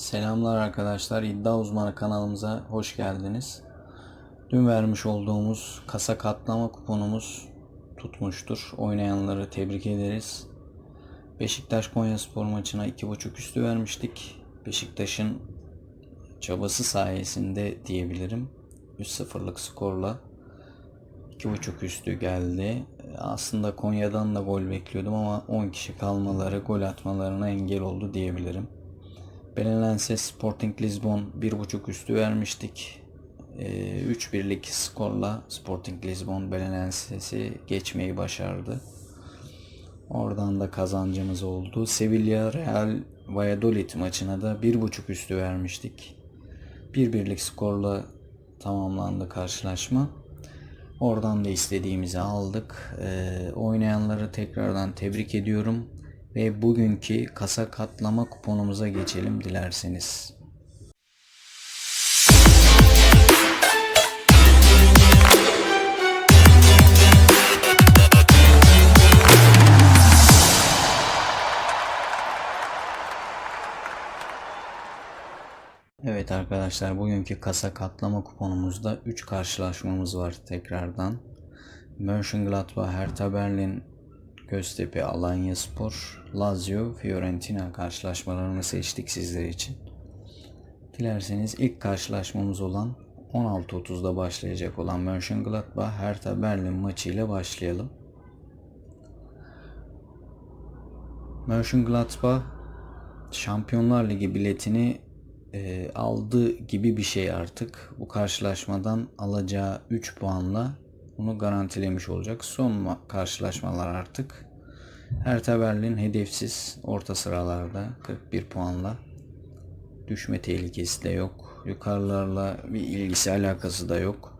Selamlar arkadaşlar. İddia Uzmanı kanalımıza hoş geldiniz. Dün vermiş olduğumuz kasa katlama kuponumuz tutmuştur. Oynayanları tebrik ederiz. Beşiktaş Konyaspor maçına 2.5 üstü vermiştik. Beşiktaş'ın çabası sayesinde diyebilirim. 3-0'lık skorla 2.5 üstü geldi. Aslında Konya'dan da gol bekliyordum ama 10 kişi kalmaları gol atmalarına engel oldu diyebilirim. Belenense Sporting Lisbon 1.5 üstü vermiştik. Ee, 3-1'lik skorla Sporting Lisbon Belenenses'i geçmeyi başardı. Oradan da kazancımız oldu. Sevilla Real Valladolid maçına da 1.5 üstü vermiştik. 1-1'lik skorla tamamlandı karşılaşma. Oradan da istediğimizi aldık. Ee, oynayanları tekrardan tebrik ediyorum. Ve bugünkü kasa katlama kuponumuza geçelim dilerseniz. Evet arkadaşlar bugünkü kasa katlama kuponumuzda 3 karşılaşmamız var tekrardan. Mönchengladbach, Hertha Berlin, Göztepe, Alanya Spor, Lazio, Fiorentina karşılaşmalarını seçtik sizler için. Dilerseniz ilk karşılaşmamız olan 16.30'da başlayacak olan Mönchengladbach, Hertha Berlin maçı ile başlayalım. Mönchengladbach Şampiyonlar Ligi biletini e, aldı gibi bir şey artık. Bu karşılaşmadan alacağı 3 puanla bunu garantilemiş olacak. Son ma- karşılaşmalar artık. Hertha Berlin hedefsiz orta sıralarda 41 puanla. Düşme tehlikesi de yok. Yukarılarla bir ilgisi alakası da yok.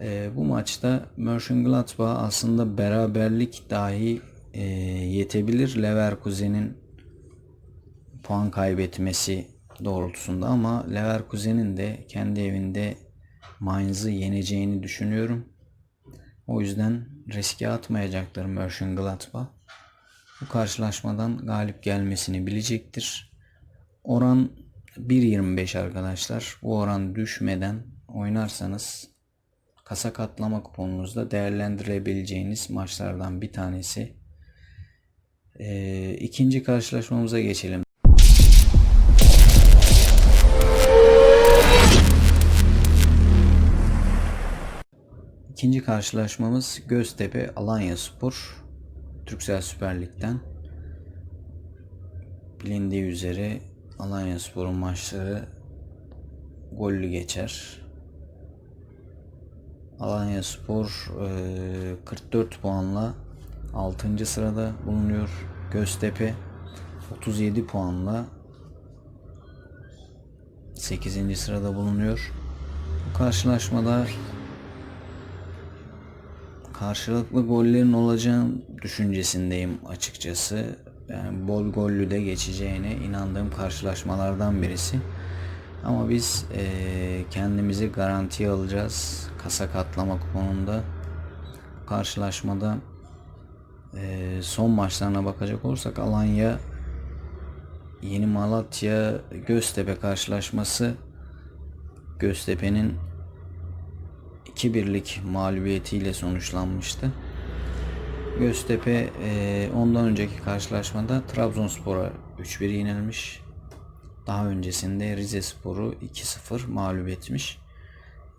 E, bu maçta Mönchengladbach aslında beraberlik dahi e, yetebilir. Leverkusen'in puan kaybetmesi doğrultusunda ama Leverkusen'in de kendi evinde Mainz'ı yeneceğini düşünüyorum. O yüzden riske atmayacaktır Mönchengladbach. Bu karşılaşmadan galip gelmesini bilecektir. Oran 1.25 arkadaşlar. Bu oran düşmeden oynarsanız kasa katlama kuponunuzda değerlendirebileceğiniz maçlardan bir tanesi. Ee, ikinci karşılaşmamıza geçelim. İkinci karşılaşmamız Göztepe Alanya Spor. Türksel Süper Lig'den. Bilindiği üzere Alanya Spor'un maçları gollü geçer. Alanya Spor e, 44 puanla 6. sırada bulunuyor. Göztepe 37 puanla 8. sırada bulunuyor. Bu karşılaşmada karşılıklı gollerin olacağı düşüncesindeyim açıkçası. Yani bol gollü de geçeceğine inandığım karşılaşmalardan birisi. Ama biz eee, kendimizi garantiye alacağız. Kasa katlama. Bu karşılaşmada eee, son maçlarına bakacak olursak Alanya Yeni Malatya Göztepe karşılaşması Göztepe'nin 2-1'lik mağlubiyetiyle sonuçlanmıştı. Göztepe e, ondan önceki karşılaşmada Trabzonspor'a 3-1 yenilmiş. Daha öncesinde Rize Spor'u 2-0 mağlup etmiş.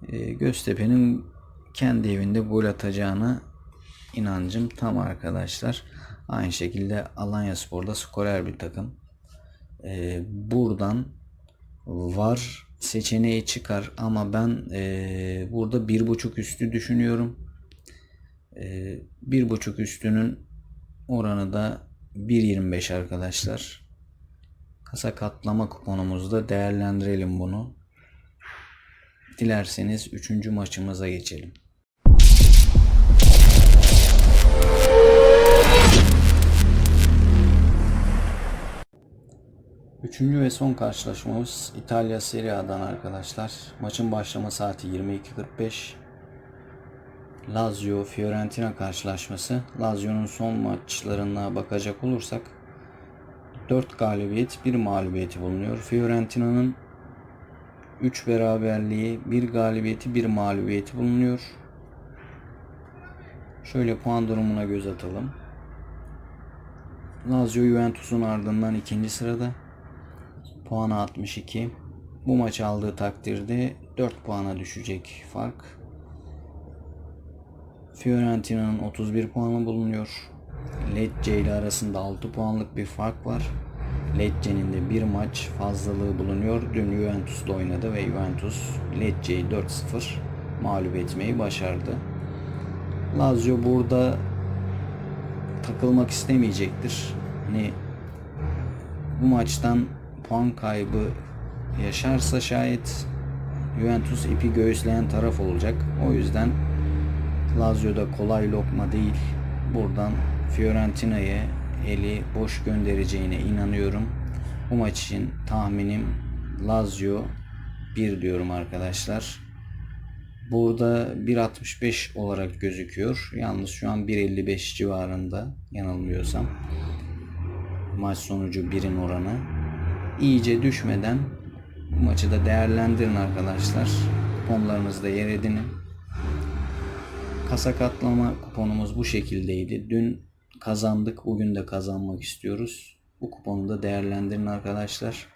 E, Göztepe'nin kendi evinde gol atacağına inancım tam arkadaşlar. Aynı şekilde Alanya Spor'da skorer bir takım. E, buradan var seçeneği çıkar ama ben e, burada bir buçuk üstü düşünüyorum. E, bir buçuk üstünün oranı da 1.25 arkadaşlar. Kasa katlama kuponumuzda değerlendirelim bunu. Dilerseniz üçüncü maçımıza geçelim. Üçüncü ve son karşılaşmamız İtalya Serie A'dan arkadaşlar. Maçın başlama saati 22.45. Lazio Fiorentina karşılaşması. Lazio'nun son maçlarına bakacak olursak 4 galibiyet, 1 mağlubiyeti bulunuyor. Fiorentina'nın 3 beraberliği, 1 galibiyeti, 1 mağlubiyeti bulunuyor. Şöyle puan durumuna göz atalım. Lazio Juventus'un ardından ikinci sırada. Puanı 62. Bu maç aldığı takdirde 4 puana düşecek fark. Fiorentina'nın 31 puanı bulunuyor. Lecce ile arasında 6 puanlık bir fark var. Lecce'nin de bir maç fazlalığı bulunuyor. Dün Juventus'la oynadı ve Juventus Lecce'yi 4-0 mağlup etmeyi başardı. Lazio burada takılmak istemeyecektir. Hani bu maçtan puan kaybı yaşarsa şayet Juventus ipi göğüsleyen taraf olacak. O yüzden Lazio'da kolay lokma değil. Buradan Fiorentina'ya eli boş göndereceğine inanıyorum. Bu maç için tahminim Lazio 1 diyorum arkadaşlar. Burada 1.65 olarak gözüküyor. Yalnız şu an 1.55 civarında yanılmıyorsam. Maç sonucu 1'in oranı. İyice düşmeden bu maçı da değerlendirin arkadaşlar. Kuponlarınızda yer edinin. Kasa katlama kuponumuz bu şekildeydi. Dün kazandık. Bugün de kazanmak istiyoruz. Bu kuponu da değerlendirin arkadaşlar.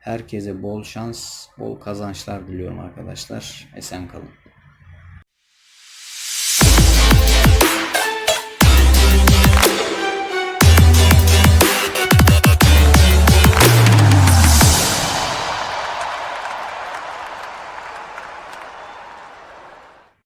Herkese bol şans, bol kazançlar diliyorum arkadaşlar. Esen kalın.